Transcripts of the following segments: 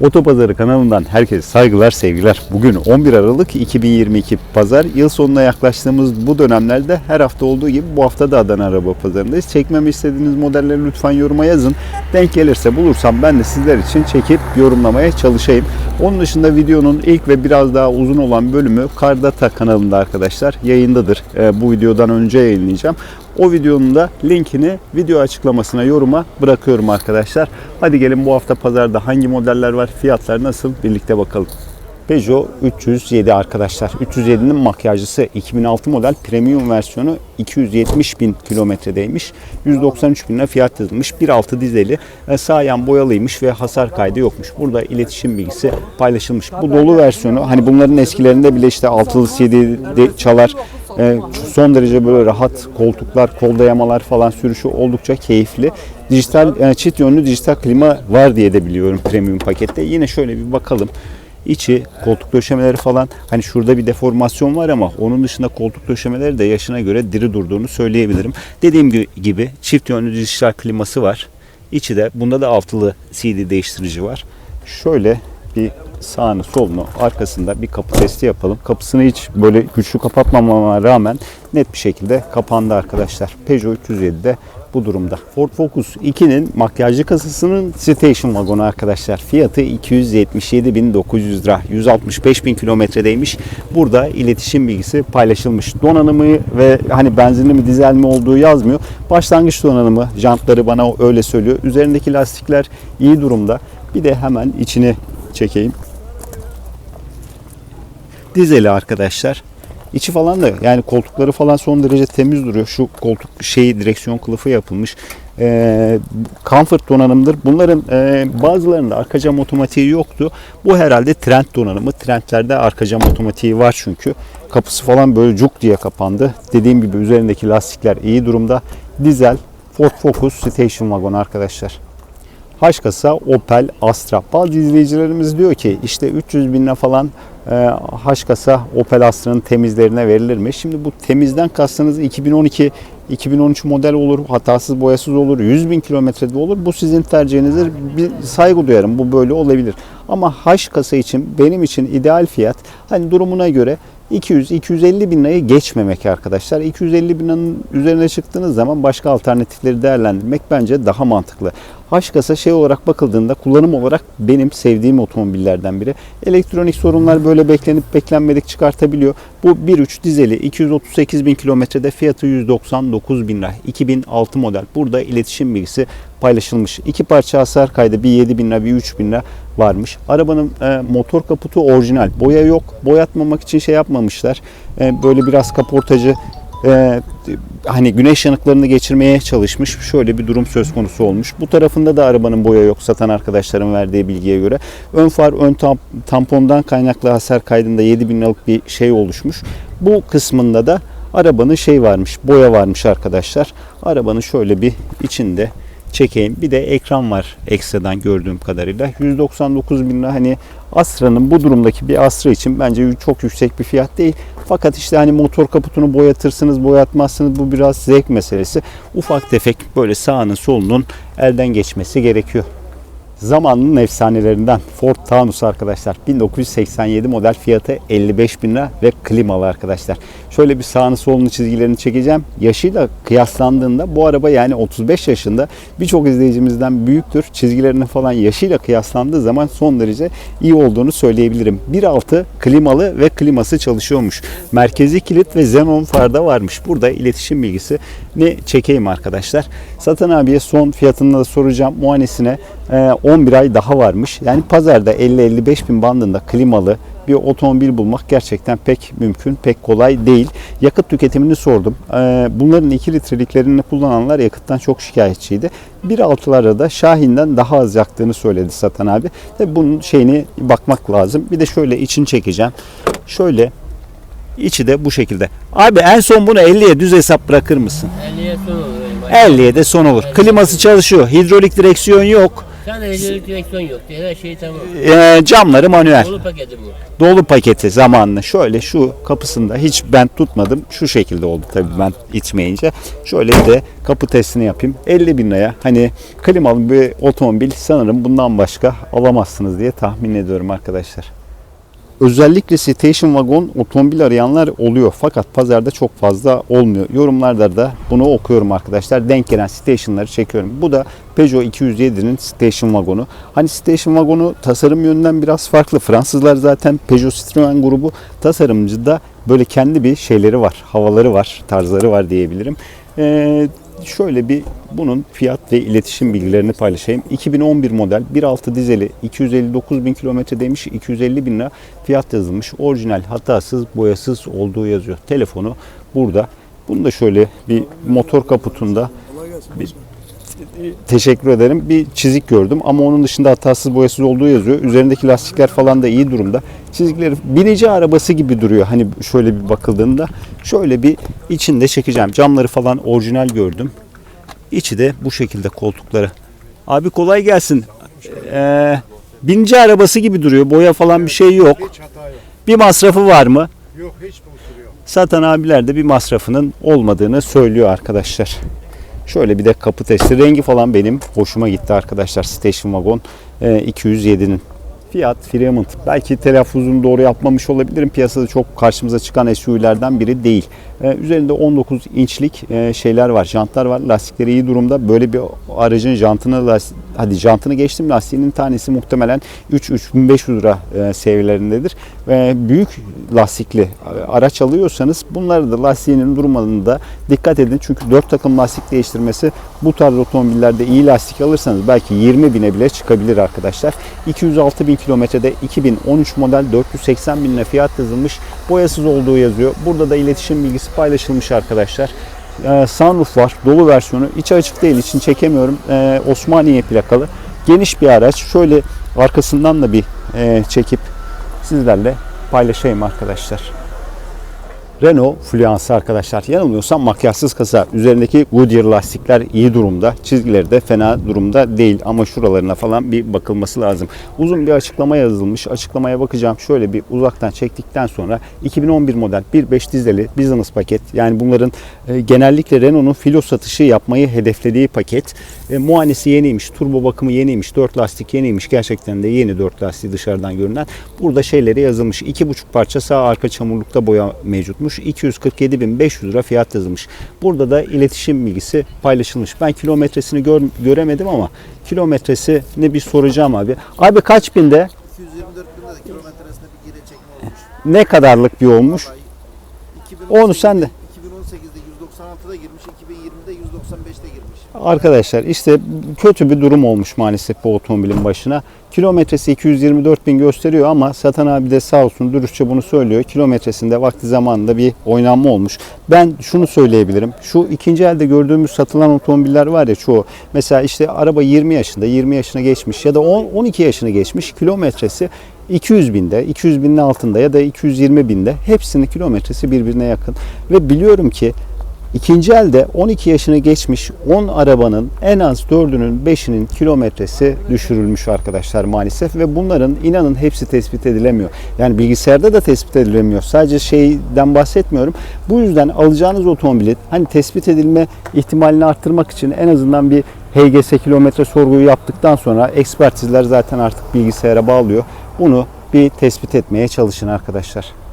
Otopazarı kanalından herkese saygılar, sevgiler. Bugün 11 Aralık 2022 Pazar. Yıl sonuna yaklaştığımız bu dönemlerde her hafta olduğu gibi bu hafta da Adana Araba Pazarı'ndayız. Çekmemi istediğiniz modelleri lütfen yoruma yazın. Denk gelirse bulursam ben de sizler için çekip yorumlamaya çalışayım. Onun dışında videonun ilk ve biraz daha uzun olan bölümü Kardata kanalında arkadaşlar yayındadır. Ee, bu videodan önce yayınlayacağım. O videonun da linkini video açıklamasına yoruma bırakıyorum arkadaşlar. Hadi gelin bu hafta pazarda hangi modeller var, fiyatlar nasıl birlikte bakalım. Peugeot 307 arkadaşlar. 307'nin makyajlısı 2006 model premium versiyonu 270 bin kilometredeymiş. 193 bin fiyat yazılmış. 1.6 dizeli e, sağ yan boyalıymış ve hasar kaydı yokmuş. Burada iletişim bilgisi paylaşılmış. Bu dolu versiyonu hani bunların eskilerinde bile işte altılı CD de çalar. E, son derece böyle rahat koltuklar, kol dayamalar falan sürüşü oldukça keyifli. Dijital e, çift yönlü dijital klima var diye de biliyorum premium pakette. Yine şöyle bir bakalım. İçi koltuk döşemeleri falan hani şurada bir deformasyon var ama onun dışında koltuk döşemeleri de yaşına göre diri durduğunu söyleyebilirim. Dediğim gibi çift yönlü dijital kliması var. İçi de bunda da altılı CD değiştirici var. Şöyle bir sağını solunu arkasında bir kapı testi yapalım. Kapısını hiç böyle güçlü kapatmamama rağmen net bir şekilde kapandı arkadaşlar. Peugeot 307'de bu durumda. Ford Focus 2'nin makyajlı kasasının station vagonu arkadaşlar. Fiyatı 277.900 lira. 165.000 kilometredeymiş. Burada iletişim bilgisi paylaşılmış. Donanımı ve hani benzinli mi dizel mi olduğu yazmıyor. Başlangıç donanımı jantları bana öyle söylüyor. Üzerindeki lastikler iyi durumda. Bir de hemen içini çekeyim. Dizeli arkadaşlar. İçi falan da yani koltukları falan son derece temiz duruyor. Şu koltuk şeyi direksiyon kılıfı yapılmış. Ee, comfort donanımdır. Bunların e, bazılarında arka cam otomatiği yoktu. Bu herhalde trend donanımı. Trendlerde arka cam otomatiği var çünkü. Kapısı falan böyle cuk diye kapandı. Dediğim gibi üzerindeki lastikler iyi durumda. Dizel Ford Focus Station Wagon arkadaşlar. Haş kasa Opel Astra. Bazı izleyicilerimiz diyor ki işte 300 binle falan e, Haş kasa Opel Astra'nın temizlerine verilir mi? Şimdi bu temizden kastınız 2012 2013 model olur, hatasız boyasız olur, 100 bin kilometrede olur. Bu sizin tercihinizdir. Bir saygı duyarım. Bu böyle olabilir. Ama Haş kasa için benim için ideal fiyat hani durumuna göre 200-250 bin lirayı geçmemek arkadaşlar. 250 bin liranın üzerine çıktığınız zaman başka alternatifleri değerlendirmek bence daha mantıklı. H-Kasa şey olarak bakıldığında kullanım olarak benim sevdiğim otomobillerden biri. Elektronik sorunlar böyle beklenip beklenmedik çıkartabiliyor. Bu 1.3 dizeli 238 bin kilometrede fiyatı 199 bin lira. 2006 model. Burada iletişim bilgisi paylaşılmış. İki parça hasar kaydı bir 7 bin lira bir 3 bin lira varmış. Arabanın e, motor kaputu orijinal. Boya yok. Boyatmamak için şey yapmamışlar. E, böyle biraz kaportacı e, hani güneş yanıklarını geçirmeye çalışmış. Şöyle bir durum söz konusu olmuş. Bu tarafında da arabanın boya yok satan arkadaşların verdiği bilgiye göre. Ön far ön tam, tampondan kaynaklı hasar kaydında 7000 liralık bir şey oluşmuş. Bu kısmında da arabanın şey varmış, boya varmış arkadaşlar. Arabanın şöyle bir içinde çekeyim. Bir de ekran var ekstradan gördüğüm kadarıyla. 199 bin lira hani Astra'nın bu durumdaki bir Astra için bence çok yüksek bir fiyat değil. Fakat işte hani motor kaputunu boyatırsınız, boyatmazsınız bu biraz zevk meselesi. Ufak tefek böyle sağının solunun elden geçmesi gerekiyor. Zamanının efsanelerinden Ford Taunus arkadaşlar. 1987 model fiyatı 55 bin lira ve klimalı arkadaşlar. Şöyle bir sağını solunu çizgilerini çekeceğim. Yaşıyla kıyaslandığında bu araba yani 35 yaşında birçok izleyicimizden büyüktür. Çizgilerini falan yaşıyla kıyaslandığı zaman son derece iyi olduğunu söyleyebilirim. 1.6 klimalı ve kliması çalışıyormuş. Merkezi kilit ve xenon farda varmış. Burada iletişim bilgisi ne çekeyim arkadaşlar. Satan abiye son fiyatını da soracağım. Muayenesine 11 ay daha varmış. Yani pazarda 50-55 bin bandında klimalı bir otomobil bulmak gerçekten pek mümkün, pek kolay değil. Yakıt tüketimini sordum. Bunların 2 litreliklerini kullananlar yakıttan çok şikayetçiydi. 1.6'lara da Şahin'den daha az yaktığını söyledi satan abi. Tabi bunun şeyini bakmak lazım. Bir de şöyle içini çekeceğim. Şöyle içi de bu şekilde. Abi en son bunu 50'ye düz hesap bırakır mısın? 50'ye son olur. 50'ye de son olur. Kliması çalışıyor. Hidrolik direksiyon yok. Sadece direksiyon yok. Her şey tamam. Ee, camları manuel. Dolu paketi bu. Dolu paketi zamanlı. Şöyle şu kapısında hiç bent tutmadım. Şu şekilde oldu tabii ben itmeyince. Şöyle bir de kapı testini yapayım. 50 bin liraya hani klimalı bir otomobil sanırım bundan başka alamazsınız diye tahmin ediyorum arkadaşlar. Özellikle station wagon otomobil arayanlar oluyor fakat pazarda çok fazla olmuyor. Yorumlarda da bunu okuyorum arkadaşlar. Denk gelen stationları çekiyorum. Bu da Peugeot 207'nin station wagonu. Hani station wagonu tasarım yönünden biraz farklı. Fransızlar zaten Peugeot Citroën grubu tasarımcıda böyle kendi bir şeyleri var. Havaları var, tarzları var diyebilirim. Ee, şöyle bir bunun fiyat ve iletişim bilgilerini paylaşayım. 2011 model 1.6 dizeli 259 bin kilometre demiş 250 bin lira fiyat yazılmış. Orijinal hatasız boyasız olduğu yazıyor. Telefonu burada. Bunu da şöyle bir motor kaputunda bir, teşekkür ederim. Bir çizik gördüm ama onun dışında hatasız boyasız olduğu yazıyor. Üzerindeki lastikler falan da iyi durumda. Çizikleri binici arabası gibi duruyor. Hani şöyle bir bakıldığında şöyle bir içinde çekeceğim. Camları falan orijinal gördüm. İçi de bu şekilde koltukları. Abi kolay gelsin. Ee, binici arabası gibi duruyor. Boya falan bir şey yok. Bir masrafı var mı? Yok hiç. Satan abiler de bir masrafının olmadığını söylüyor arkadaşlar. Şöyle bir de kapı testi. Rengi falan benim hoşuma gitti arkadaşlar. Station Wagon e, 207'nin. Fiyat Fremont. Belki telaffuzunu doğru yapmamış olabilirim. Piyasada çok karşımıza çıkan SUV'lerden biri değil. E, üzerinde 19 inçlik e, şeyler var. Jantlar var. Lastikleri iyi durumda. Böyle bir aracın jantını hadi jantını geçtim. Lastiğinin tanesi muhtemelen 3-3500 lira e, seviyelerindedir. Büyük lastikli araç alıyorsanız bunları da lastiğinin durumunda dikkat edin. Çünkü 4 takım lastik değiştirmesi bu tarz otomobillerde iyi lastik alırsanız belki 20 bine bile çıkabilir arkadaşlar. 206 bin kilometrede 2013 model 480 bin lira fiyat yazılmış. Boyasız olduğu yazıyor. Burada da iletişim bilgisi paylaşılmış arkadaşlar. Ee, sunroof var. Dolu versiyonu. İçi açık değil. için çekemiyorum. Ee, Osmaniye plakalı. Geniş bir araç. Şöyle arkasından da bir e, çekip sizlerle paylaşayım arkadaşlar. Renault Fluence arkadaşlar. Yanılmıyorsam makyajsız kasa. Üzerindeki Goodyear lastikler iyi durumda. Çizgileri de fena durumda değil ama şuralarına falan bir bakılması lazım. Uzun bir açıklama yazılmış. Açıklamaya bakacağım. Şöyle bir uzaktan çektikten sonra 2011 model 1.5 dizeli business paket. Yani bunların e, genellikle Renault'un filo satışı yapmayı hedeflediği paket. E, muayenesi yeniymiş. Turbo bakımı yeniymiş. 4 lastik yeniymiş. Gerçekten de yeni 4 lastiği dışarıdan görünen. Burada şeyleri yazılmış. 2.5 parça sağ arka çamurlukta boya mevcutmuş. 247.500 lira fiyat yazılmış. Burada da iletişim bilgisi paylaşılmış. Ben kilometresini gör- göremedim ama kilometresini bir soracağım abi. Abi kaç binde? 224 bin lira kilometresinde bir geri çekme olmuş. Ne kadarlık bir olmuş? 2018'de Onu sen de. 2018'de 196'da girmiş, 2020'de 195'te girmiş. Arkadaşlar işte kötü bir durum olmuş maalesef bu otomobilin başına. Kilometresi 224 bin gösteriyor ama satan abi de sağ olsun dürüstçe bunu söylüyor. Kilometresinde vakti zamanında bir oynanma olmuş. Ben şunu söyleyebilirim. Şu ikinci elde gördüğümüz satılan otomobiller var ya çoğu. Mesela işte araba 20 yaşında, 20 yaşına geçmiş ya da 10, 12 yaşını geçmiş. Kilometresi 200 binde, 200 binin altında ya da 220 binde hepsinin kilometresi birbirine yakın. Ve biliyorum ki İkinci elde 12 yaşını geçmiş 10 arabanın en az 4'ünün 5'inin kilometresi düşürülmüş arkadaşlar maalesef ve bunların inanın hepsi tespit edilemiyor. Yani bilgisayarda da tespit edilemiyor. Sadece şeyden bahsetmiyorum. Bu yüzden alacağınız otomobilin hani tespit edilme ihtimalini arttırmak için en azından bir HGS kilometre sorguyu yaptıktan sonra ekspertizler zaten artık bilgisayara bağlıyor. Bunu bir tespit etmeye çalışın arkadaşlar.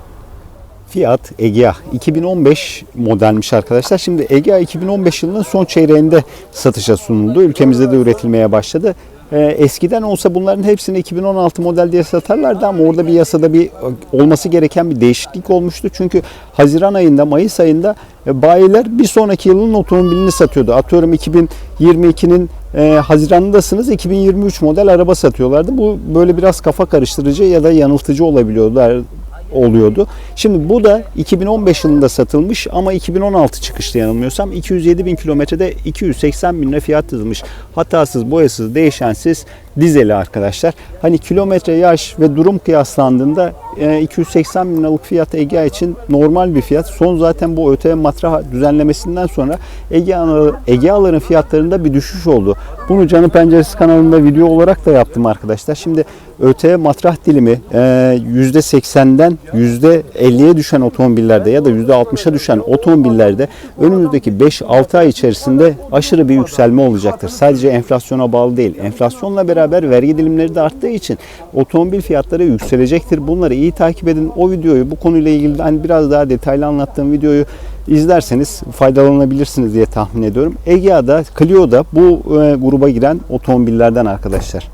Fiat Egea 2015 modelmiş arkadaşlar. Şimdi Egea 2015 yılının son çeyreğinde satışa sunuldu. Ülkemizde de üretilmeye başladı. Ee, eskiden olsa bunların hepsini 2016 model diye satarlardı ama orada bir yasada bir olması gereken bir değişiklik olmuştu. Çünkü Haziran ayında, Mayıs ayında e, bayiler bir sonraki yılın otomobilini satıyordu. Atıyorum 2022'nin e, Haziran'dasınız 2023 model araba satıyorlardı. Bu böyle biraz kafa karıştırıcı ya da yanıltıcı olabiliyordu oluyordu. Şimdi bu da 2015 yılında satılmış ama 2016 çıkışlı yanılmıyorsam 207 bin kilometrede 280 bin lira fiyat yazılmış. Hatasız, boyasız, değişensiz dizeli arkadaşlar. Hani kilometre yaş ve durum kıyaslandığında e, 280 bin liralık fiyat Egea için normal bir fiyat. Son zaten bu ÖTV matrah düzenlemesinden sonra Egea'ların Egea'ların fiyatlarında bir düşüş oldu. Bunu Canı Penceresi kanalında video olarak da yaptım arkadaşlar. Şimdi ÖTV matrah dilimi e, %80'den %50'ye düşen otomobillerde ya da %60'a düşen otomobillerde önümüzdeki 5-6 ay içerisinde aşırı bir yükselme olacaktır. Sadece enflasyona bağlı değil. Enflasyonla beraber vergi dilimleri de arttığı için otomobil fiyatları yükselecektir. Bunları iyi takip edin. O videoyu bu konuyla ilgili hani biraz daha detaylı anlattığım videoyu izlerseniz faydalanabilirsiniz diye tahmin ediyorum. Egea'da, Clio'da bu e, gruba giren otomobillerden arkadaşlar.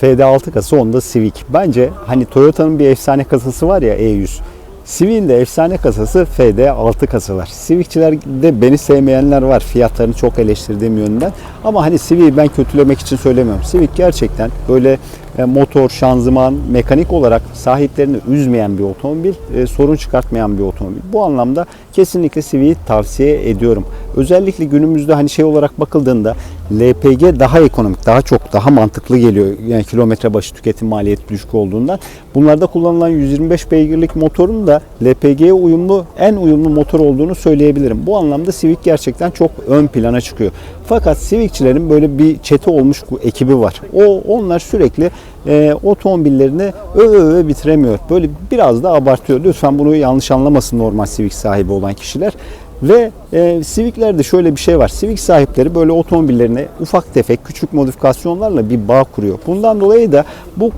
FD6 kasa onda Civic. Bence hani Toyota'nın bir efsane kasası var ya E100. Civic'in de efsane kasası FD6 kasalar. Civic'çilerde beni sevmeyenler var. Fiyatlarını çok eleştirdiğim yönden. Ama hani Civic'i ben kötülemek için söylemiyorum. Civic gerçekten böyle motor, şanzıman, mekanik olarak sahiplerini üzmeyen bir otomobil, e, sorun çıkartmayan bir otomobil. Bu anlamda kesinlikle Civic'i tavsiye ediyorum. Özellikle günümüzde hani şey olarak bakıldığında LPG daha ekonomik, daha çok, daha mantıklı geliyor. Yani kilometre başı tüketim maliyeti düşük olduğundan. Bunlarda kullanılan 125 beygirlik motorun da LPG'ye uyumlu, en uyumlu motor olduğunu söyleyebilirim. Bu anlamda Civic gerçekten çok ön plana çıkıyor. Fakat Civic'çilerin böyle bir çete olmuş ekibi var. O onlar sürekli e, otomobillerini öve öve bitiremiyor. Böyle biraz da abartıyor. Lütfen bunu yanlış anlamasın normal Civic sahibi olan kişiler. Ve e, Civic'lerde şöyle bir şey var. Civic sahipleri böyle otomobillerine ufak tefek küçük modifikasyonlarla bir bağ kuruyor. Bundan dolayı da bu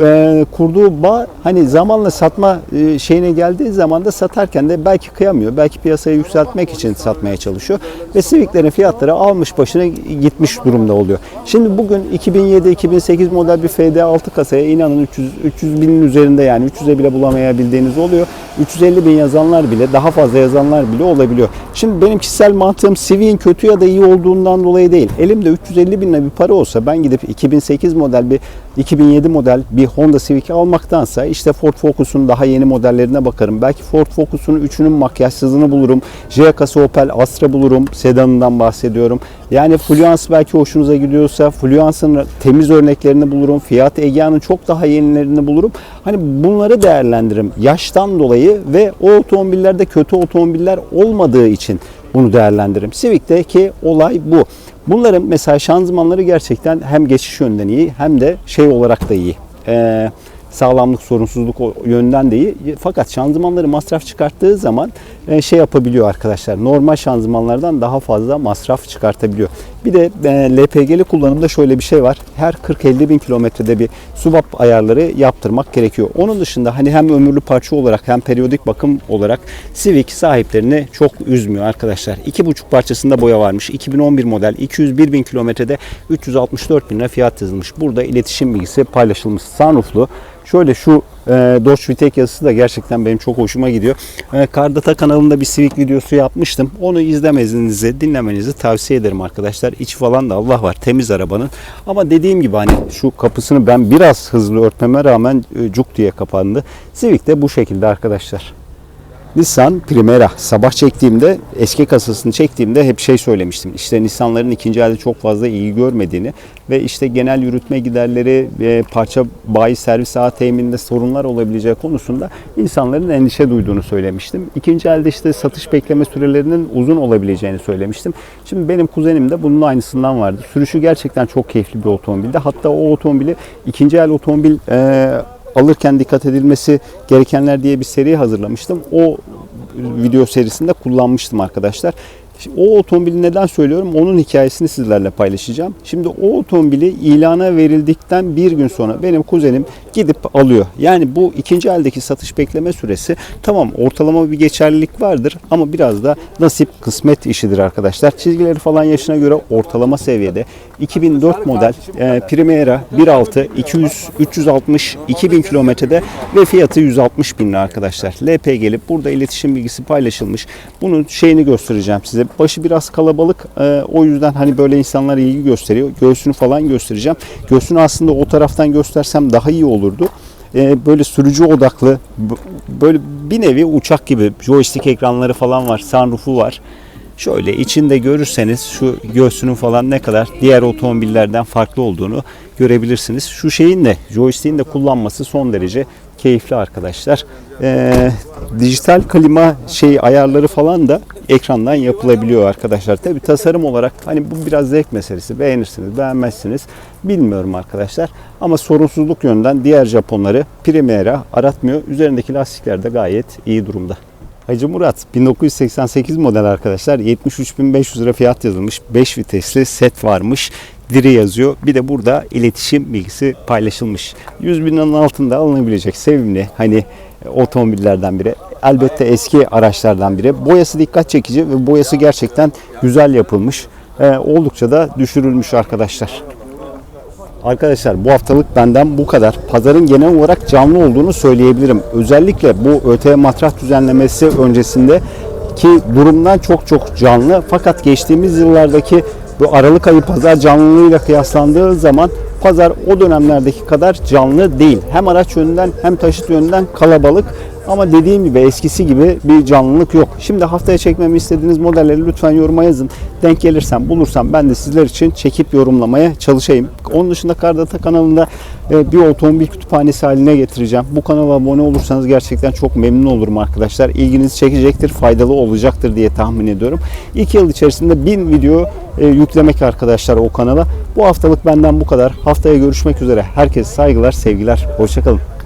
e, kurduğu bağ hani zamanla satma e, şeyine geldiği zaman da satarken de belki kıyamıyor. Belki piyasayı yükseltmek için satmaya çalışıyor. Ve Civic'lerin fiyatları almış başına gitmiş durumda oluyor. Şimdi bugün 2007-2008 model bir FD6 kasaya inanın 300, 300 binin üzerinde yani 300'e bile bulamayabildiğiniz oluyor. 350 bin yazanlar bile daha fazla yazanlar bile olabiliyor. Şimdi benim kişisel mantığım Civic'in kötü ya da iyi olduğundan dolayı değil. Elimde 350 bin lira bir para olsa ben gidip 2008 model bir 2007 model bir Honda Civic almaktansa işte Ford Focus'un daha yeni modellerine bakarım. Belki Ford Focus'un üçünün makyajsızını bulurum. Jiyakası Opel Astra bulurum. Sedanından bahsediyorum. Yani Fluence belki hoşunuza gidiyorsa Fluence'ın temiz örneklerini bulurum. Fiat Egea'nın çok daha yenilerini bulurum. Hani bunları değerlendiririm. Yaştan dolayı ve o otomobillerde kötü otomobiller olmadığı için bunu değerlendiririm. Civic'teki olay bu. Bunların mesela şanzımanları gerçekten hem geçiş yönden iyi hem de şey olarak da iyi. Ee, sağlamlık, sorunsuzluk yönden de iyi. Fakat şanzımanları masraf çıkarttığı zaman e, şey yapabiliyor arkadaşlar. Normal şanzımanlardan daha fazla masraf çıkartabiliyor. Bir de e, LPG'li kullanımda şöyle bir şey var. Her 40-50 bin kilometrede bir subap ayarları yaptırmak gerekiyor. Onun dışında hani hem ömürlü parça olarak hem periyodik bakım olarak Civic sahiplerini çok üzmüyor arkadaşlar. 2,5 parçasında boya varmış. 2011 model 201 bin kilometrede 364 bin lira fiyat yazılmış. Burada iletişim bilgisi paylaşılmış. Sunrooflu. Şöyle şu e, Dodge Vitek yazısı da gerçekten benim çok hoşuma gidiyor. E, Kardata kanalında bir Civic videosu yapmıştım. Onu izlemenizi, dinlemenizi tavsiye ederim arkadaşlar. İç falan da Allah var temiz arabanın. Ama dediğim gibi hani şu kapısını ben biraz hızlı örtmeme rağmen e, cuk diye kapandı. Civic de bu şekilde arkadaşlar. Nissan Primera sabah çektiğimde eski kasasını çektiğimde hep şey söylemiştim. İşte Nissan'ların ikinci elde çok fazla ilgi görmediğini ve işte genel yürütme giderleri ve parça bayi servis ağ temininde sorunlar olabileceği konusunda insanların endişe duyduğunu söylemiştim. İkinci elde işte satış bekleme sürelerinin uzun olabileceğini söylemiştim. Şimdi benim kuzenim de bunun aynısından vardı. Sürüşü gerçekten çok keyifli bir otomobildi. Hatta o otomobili ikinci el otomobil e, alırken dikkat edilmesi gerekenler diye bir seri hazırlamıştım. O video serisinde kullanmıştım arkadaşlar. O otomobili neden söylüyorum? Onun hikayesini sizlerle paylaşacağım. Şimdi o otomobili ilana verildikten bir gün sonra benim kuzenim gidip alıyor. Yani bu ikinci eldeki satış bekleme süresi tamam ortalama bir geçerlilik vardır ama biraz da nasip kısmet işidir arkadaşlar. Çizgileri falan yaşına göre ortalama seviyede 2004 model e, Primera 1.6 200 360 2000 kilometrede ve fiyatı 160 bin arkadaşlar. LPG'li burada iletişim bilgisi paylaşılmış. Bunun şeyini göstereceğim size. Başı biraz kalabalık. e, o yüzden hani böyle insanlar ilgi gösteriyor. Göğsünü falan göstereceğim. Göğsünü aslında o taraftan göstersem daha iyi olurdu. E, böyle sürücü odaklı böyle bir nevi uçak gibi joystick ekranları falan var. Sunroof'u var. Şöyle içinde görürseniz şu göğsünün falan ne kadar diğer otomobillerden farklı olduğunu görebilirsiniz. Şu şeyin de joystick'in de kullanması son derece keyifli arkadaşlar. Ee, dijital klima şey ayarları falan da ekrandan yapılabiliyor arkadaşlar. Tabi tasarım olarak hani bu biraz zevk meselesi. Beğenirsiniz, beğenmezsiniz. Bilmiyorum arkadaşlar. Ama sorunsuzluk yönden diğer Japonları Primera aratmıyor. Üzerindeki lastikler de gayet iyi durumda. Hacı Murat 1988 model arkadaşlar 73.500 lira fiyat yazılmış 5 vitesli set varmış diri yazıyor. Bir de burada iletişim bilgisi paylaşılmış. 100 bin altında alınabilecek sevimli hani e, otomobillerden biri elbette eski araçlardan biri. Boyası dikkat çekici ve boyası gerçekten güzel yapılmış. Ee, oldukça da düşürülmüş arkadaşlar. Arkadaşlar bu haftalık benden bu kadar. Pazarın genel olarak canlı olduğunu söyleyebilirim. Özellikle bu ÖTV matrah düzenlemesi öncesinde ki durumdan çok çok canlı. Fakat geçtiğimiz yıllardaki bu Aralık ayı pazar canlılığıyla kıyaslandığı zaman pazar o dönemlerdeki kadar canlı değil. Hem araç yönünden hem taşıt yönünden kalabalık. Ama dediğim gibi eskisi gibi bir canlılık yok. Şimdi haftaya çekmemi istediğiniz modelleri lütfen yoruma yazın. Denk gelirsem, bulursam ben de sizler için çekip yorumlamaya çalışayım. Onun dışında Kardata kanalında e, bir otomobil kütüphanesi haline getireceğim. Bu kanala abone olursanız gerçekten çok memnun olurum arkadaşlar. İlginizi çekecektir, faydalı olacaktır diye tahmin ediyorum. İki yıl içerisinde bin video e, yüklemek arkadaşlar o kanala. Bu haftalık benden bu kadar. Haftaya görüşmek üzere. Herkese saygılar, sevgiler. Hoşçakalın.